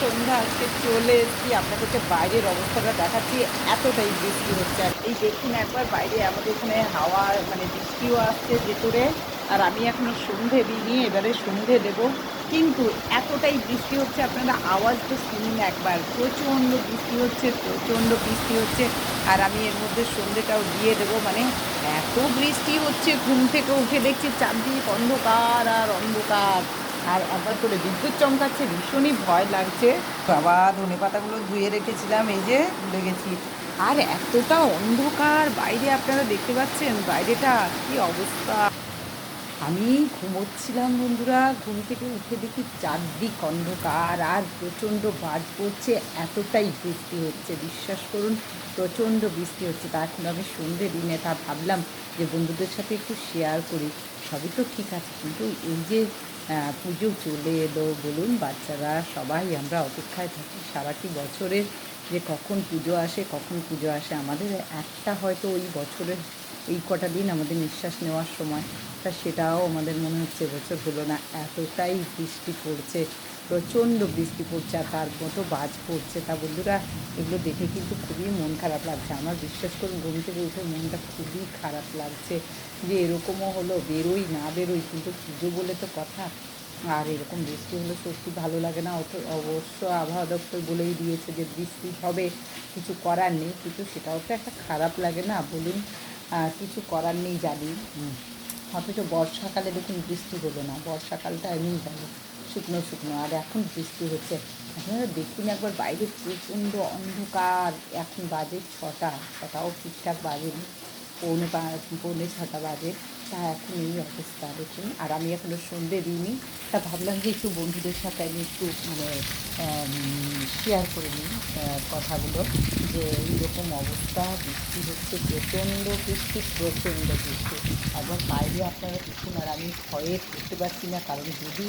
সন্ধ্যা, আজকে চলে এসেছি আপনাদেরকে বাইরের অবস্থাটা দেখাচ্ছি। এতটাই বৃষ্টি হচ্ছে। আর এই দেখুন একবার বাইরে, আমাদের এখানে হাওয়া মানে বৃষ্টিও আসছে ভেতরে। আর আমি এখনও সন্ধে দিইনি, এবারে সন্ধে দেব। কিন্তু এতটাই বৃষ্টি হচ্ছে, আপনারা আওয়াজটা শুনুন একবার। প্রচণ্ড বৃষ্টি হচ্ছে, প্রচণ্ড বৃষ্টি হচ্ছে। আর আমি এর মধ্যে সন্ধেটাও দিয়ে দেবো। মানে এত বৃষ্টি হচ্ছে, ঘুম থেকে উঠে দেখছি চারদিক অন্ধকার আর অন্ধকার। আর একবার করে বিদ্যুৎ চমকাচ্ছে ভীষণই ভয় লাগছে। বাবা ধনে পাতাগুলো ধুয়ে রেখেছিলাম এই যে ভুলে গেছি। আর এতটা অন্ধকার বাইরে আপনারা দেখতে পাচ্ছেন বাইরেটা কি অবস্থা? আমি ঘুমোচ্ছিলাম বন্ধুরা ঘুম থেকে উঠে দেখি চারদিক অন্ধকার আর প্রচণ্ড বাজ পড়ছে এতটাই বৃষ্টি হচ্ছে বিশ্বাস করুন প্রচণ্ড বৃষ্টি হচ্ছে। তা এখন আমি সন্ধে দিনে তা ভাবলাম যে বন্ধুদের সাথে একটু শেয়ার করি। সবই তো ঠিক আছে কিন্তু এই যে পুজো চলে এলো। বলুন, বাচ্চারা, সবাই আমরা অপেক্ষায় থাকি। সারাটি বছরের যে কখন পুজো আসে, কখন পুজো আসে, আমাদের একটা হয়তো ওই বছরের এই কটা দিন আমাদের নিঃশ্বাস নেওয়ার সময়, তা সেটাও আমাদের মনে হচ্ছে এবছর হলো না। এতটাই বৃষ্টি পড়ছে, প্রচণ্ড বৃষ্টি পড়ছে, আর তার মতো বাজ পড়ছে। তা বন্ধুরা, এগুলো দেখে কিন্তু খুবই মন খারাপ লাগছে। আমার বিশ্বাস করুন, ঘুম থেকে উঠে মনটা খুবই খারাপ লাগছে যে এরকমও হলো, বেরোই না বেরোই। কিন্তু পুজো বলে তো কথা। আর এরকম বৃষ্টি হলে সত্যি ভালো লাগে না। অত, অবশ্য আবহাওয়া দপ্তর বলেই দিয়েছে যে বৃষ্টি হবে, কিছু করার নেই। কিন্তু সেটাও তো একটা খারাপ লাগে না। বলুন আহ, কিছু করার নেই জানি। অথচ বর্ষাকালে দেখুন বৃষ্টি হলো না। বর্ষাকালটা এমনি গেল শুকনো শুকনো। আর এখন বৃষ্টি হচ্ছে। আপনারা দেখুন একবার বাইরে প্রচণ্ড অন্ধকার। এখন বাজে ছটা। ছটাও ঠিকঠাক বাজেনি। পৌনে পৌনে ছটা বাজে। তা এখন এই অবস্থা, দেখুন। আর আমি এখনও সন্ধে দিইনি। তা ভাবলাম যে একটু বন্ধুদের সাথে আমি একটু মানে শেয়ার করে নিই কথাগুলো। যে এইরকম অবস্থা, বৃষ্টি হচ্ছে, প্রচণ্ড বৃষ্টি প্রচণ্ড বৃষ্টি। একবার বাইরে আপনারা দেখুন, আর আমি ভয়ে করতে পারছি না, কারণ যদি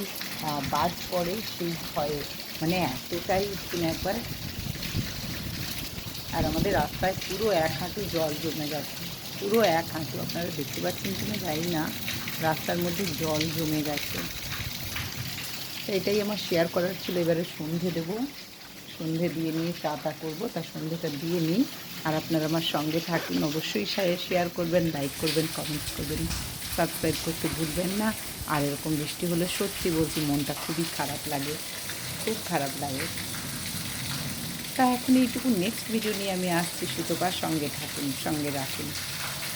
বাজ পড়ে সেই ভয়ে মানে এতটাই একবার। আর আমাদের রাস্তায় পুরো এক হাঁটু জল জমে গেছে পুরো এক হাঁটু, আপনারা দেখতে পাচ্ছেন কিনা জানি না। রাস্তার মধ্যে জল জমে গেছে। এটাই আমার শেয়ার করার ছিল। এবারে সন্ধে দেবো। সন্ধে দিয়ে নিয়ে চা তা করব। তা সন্ধেটা দিয়ে নিই আর আপনারা আমার সঙ্গে থাকুন। অবশ্যই শেয়ার করবেন লাইক করবেন কমেন্টস করবেন সাবস্ক্রাইব করতে ভুলবেন না। আর এরকম বৃষ্টি হলে সত্যি বলছি মনটা খুবই খারাপ লাগে। খুব খারাপ লাগে। তা এখন এইটুকু নেক্সট ভিডিও নিয়ে আমি আসছি। সুতোপার সঙ্গে থাকুন, সঙ্গে রাখুন।